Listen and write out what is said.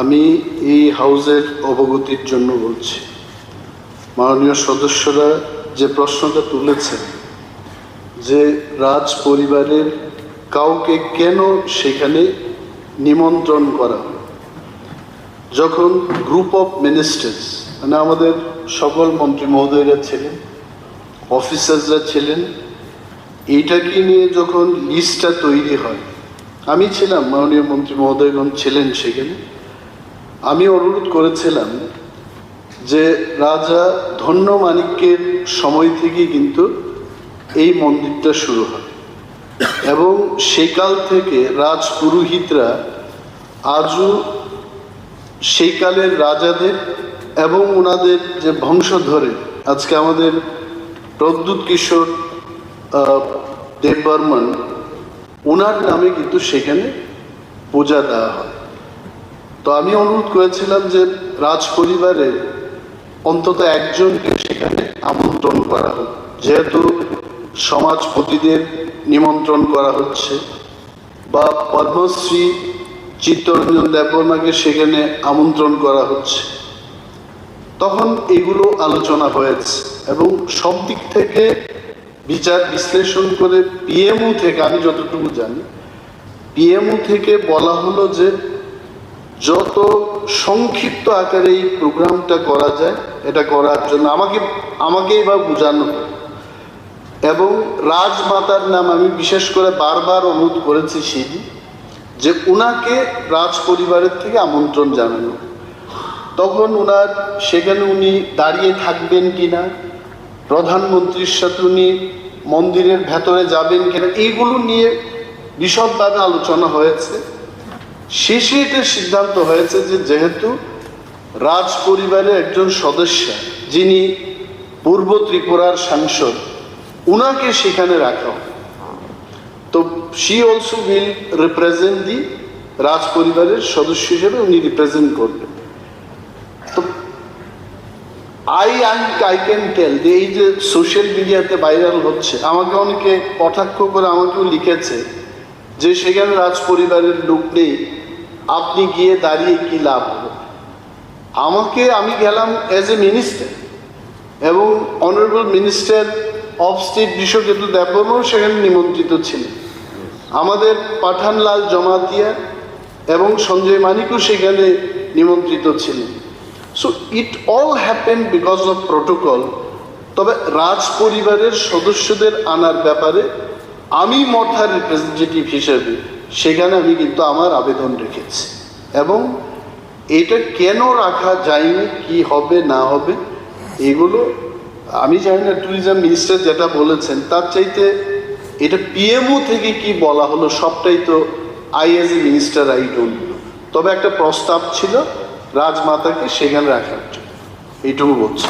আমি এই হাউজের অবগতির জন্য বলছি। মাননীয় সদস্যরা যে প্রশ্নটা তুলেছেন, যে রাজ পরিবারের কাউকে কেন সেখানে নিমন্ত্রণ করা যখন গ্রুপ অফ মিনিস্টার্স মানে আমাদের সকল মন্ত্রী মহোদয়রা ছিলেন অফিসার্সরা ছিলেন, এইটাকে নিয়ে যখন লিস্টটা তৈরি হয়, আমি ছিলাম, মাননীয় মন্ত্রী মহোদয়গণ ছিলেন সেখানে আমি অনুরোধ করেছিলাম যে রাজা ধন্য মানিক্যের সময় থেকেই কিন্তু এই মন্দিরটা শুরু হয়। এবং সেকাল থেকে রাজ পুরোহিতরা আজও সেই কালের রাজাদের এবং ওনাদের যে বংশধরে, আজকে আমাদের প্রদ্যুৎ কিশোর দেববর্মন ওনার নামে কিন্তু সেখানে পূজা দেওয়া হয়। তো আমি অনুরোধ করেছিলাম যে রাজ পরিবারের অন্তত একজনকে সেখানে আমন্ত্রণ করা হোক। যেহেতু সমাজপতিদের নিমন্ত্রণ করা হচ্ছে, বা পদ্মশ্রী চিত্তরঞ্জন দেববর্মাকে সেখানে আমন্ত্রণ করা হচ্ছে। তখন এগুলো আলোচনা হয়েছে এবং সব দিক থেকে বিচার বিশ্লেষণ করে পিএমও থেকে, আমি যতটুকু জানি, পিএমও থেকে বলা হলো যে যত সংক্ষিপ্ত আকারে এই প্রোগ্রামটা করা যায়, এটা করার জন্য আমাকে আমাকেই বা বোঝানো। এবং রাজমাতার নাম আমি বিশেষ করে বারবার অনুরোধ করেছি সেদিন, যে উনাকে রাজ পরিবারের থেকে আমন্ত্রণ জানানো। তখন ওনার সেখানে উনি দাঁড়িয়ে থাকবেন কিনা, প্রধানমন্ত্রীর সাথে উনি মন্দিরের ভেতরে যাবেন কিনা এইগুলো নিয়ে বিশদভাবে আলোচনা হয়েছে। শেষে এটা সিদ্ধান্ত হয়েছে যে যেহেতু রাজ পরিবারের একজন সদস্য, যিনি পূর্ব ত্রিপুরার সাংসদ, উনাকে সেখানে রাখা তো she also will represent the রাজ পরিবারের সদস্য হিসেবে উনি রিপ্রেজেন্ট করবেন। তো I I I can tell যে এই যে সোশ্যাল মিডিয়াতে ভাইরাল হচ্ছে, আমাকে অনেকে কটাক্ষ করে আমাকেও লিখেছে যে সেখানে রাজ পরিবারের লোক নেই। আপনি গিয়ে দাঁড়িয়ে কি লাভ হবে? আমাকে আমি গেলাম অ্যাজ এ মিনিস্টার এবং honourable minister of state Biswaketu দেববর্মাও সেখানে নিমন্ত্রিত ছিলেন। আমাদের পাঠানলাল জমাতিয়া এবং সঞ্জয় মানিকও সেখানে নিমন্ত্রিত ছিলেন। So it all happen because of protocol তবে রাজ পরিবারের সদস্যদের আনার ব্যাপারে আমি মঠার রিপ্রেজেন্টেটিভ হিসেবে সেখানে আমি কিন্তু আমার আবেদন রেখেছি। এবং এটা কেন রাখা যায়নি, কি হবে, না হবে, এগুলো আমি জানি না ট্যুরিজম মিনিস্টার যেটা বলেছেন, তার চাইতে এটা পিএমও থেকে কি বলা হলো, সবটাই তো I as a minister I তবে একটা প্রস্তাব ছিল রাজমাতাকে সেখানে রাখার জন্য। এইটুকু বলছি।